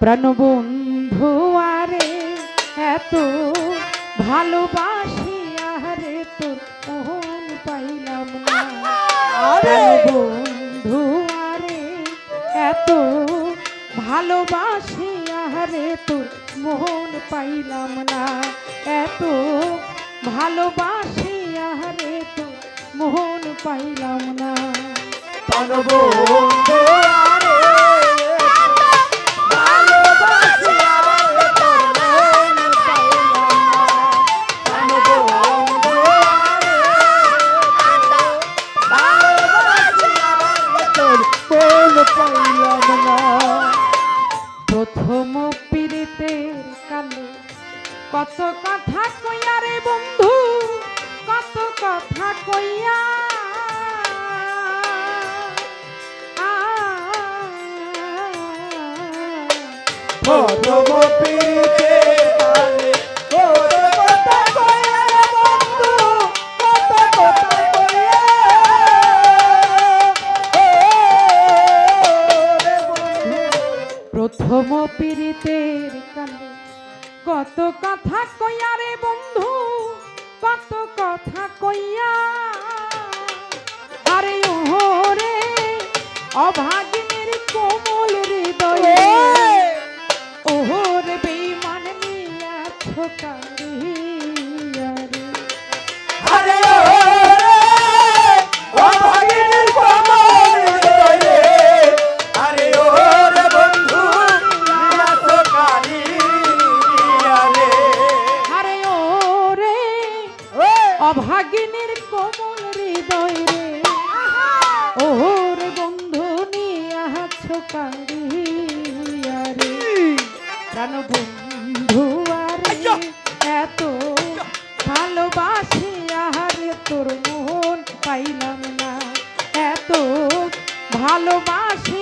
প্রাণবন্ধু আরে এত ভালোবাসি আরে তোর মোহন পাইলাম না। প্রাণবন্ধু আরে এত ভালোবাসি আরে তোর মোহন পাইলাম না। এত ভালোবাসি আরে তোর মোহন পাইলাম না। প্রাণবন্ধু প্রথম পীড়িতের কত কথা কইয়া রে বন্ধু, কত কথা কইয়া। আরে ওরে অভাগিনীর কোমল হৃদয়ে অভাগিনীর কোমল হৃদয় রে। ওরে বন্ধু নিয়া ছোকারিয়া রে। প্রাণ বন্ধু আরে এত ভালোবাসি আর তোর মোহন পাইলাম না। এত ভালোবাসি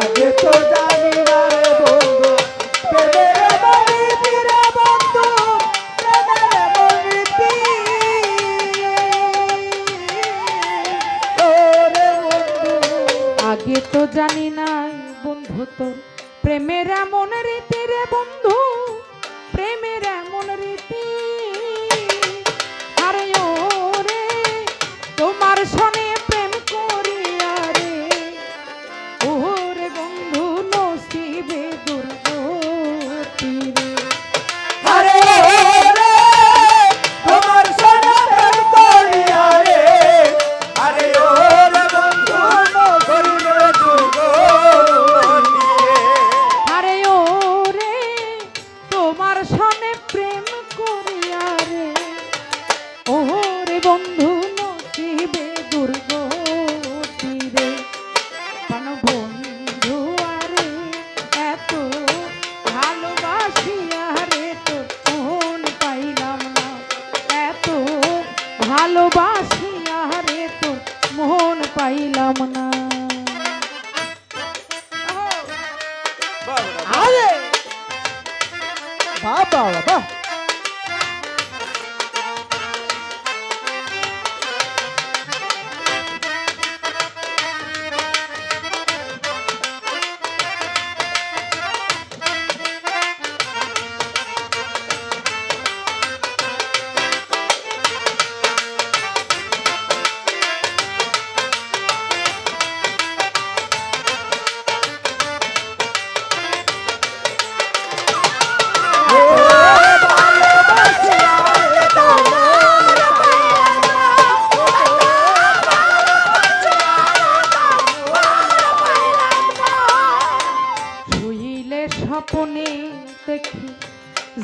আগে তো জানি বন্ধু। তোর প্রেমের এমন রীতি রে বন্ধু প্রেমের এমন রীতি। আরে তোমার সনে বন্ধু নচিবে দুর্গতি রে বন্ধু আরে, এত ভালোবাসিয়া রে তো ফোন পাইলাম না। এত ভালোবাসিয়া রে তো মোহন পাইলাম না। বাবা বাবা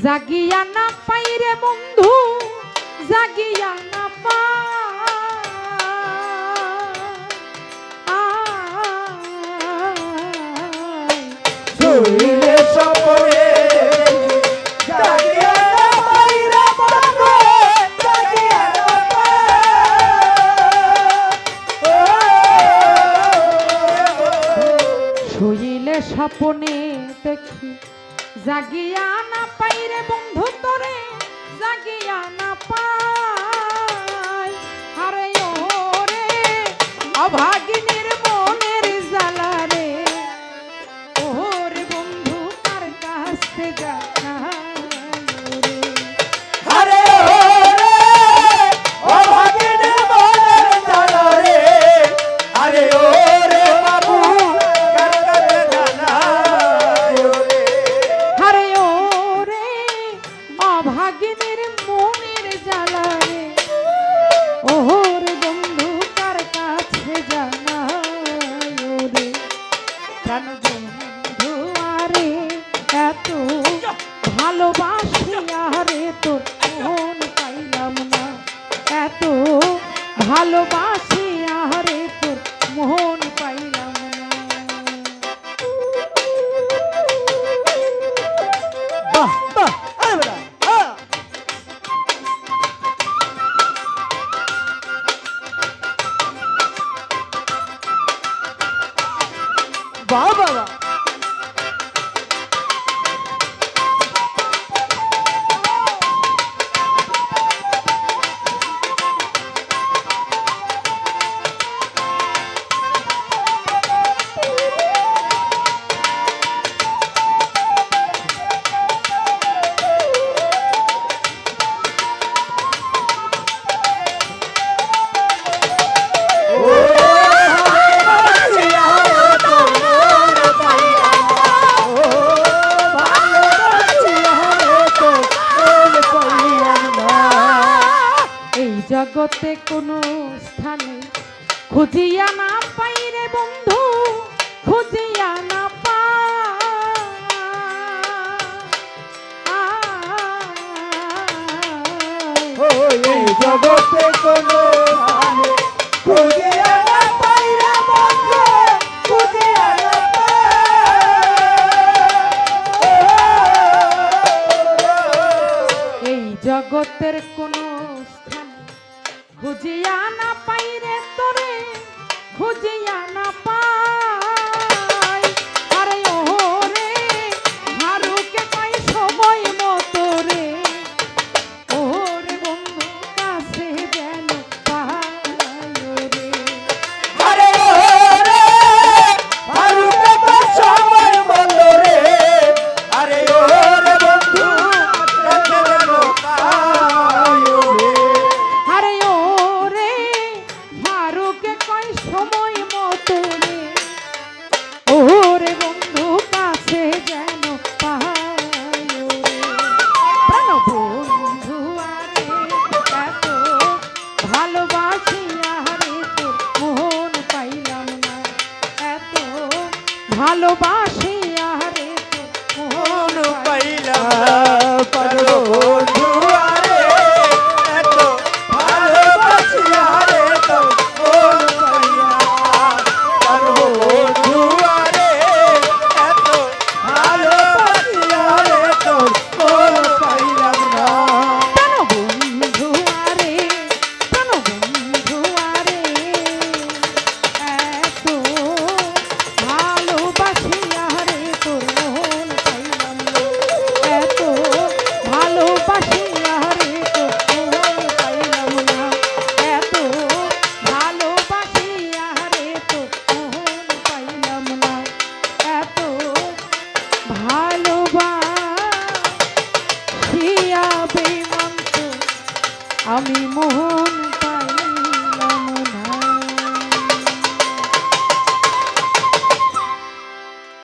জাগিয়া না পাইরা বন্ধু, জাগিয়া না পাই। শুইলে স্বপনে দেখি জাগিয়া না পাই রে বন্ধু তোরে জাগিয়া না পাই। আরে ও রে অভাগিনীর বাহ বাবা এই জগতে কোনো স্থানে খুঁজিয়া না পাই রে বন্ধু খুঁজিয়া না পাই জগতে কোনো স্থানে খুঁজিয়া না পাইরা বন্ধু, খুঁজিয়া না পাই। এই জগতের খুঁজিয়া না পাই রে তোরে খুঁজিয়া না পাই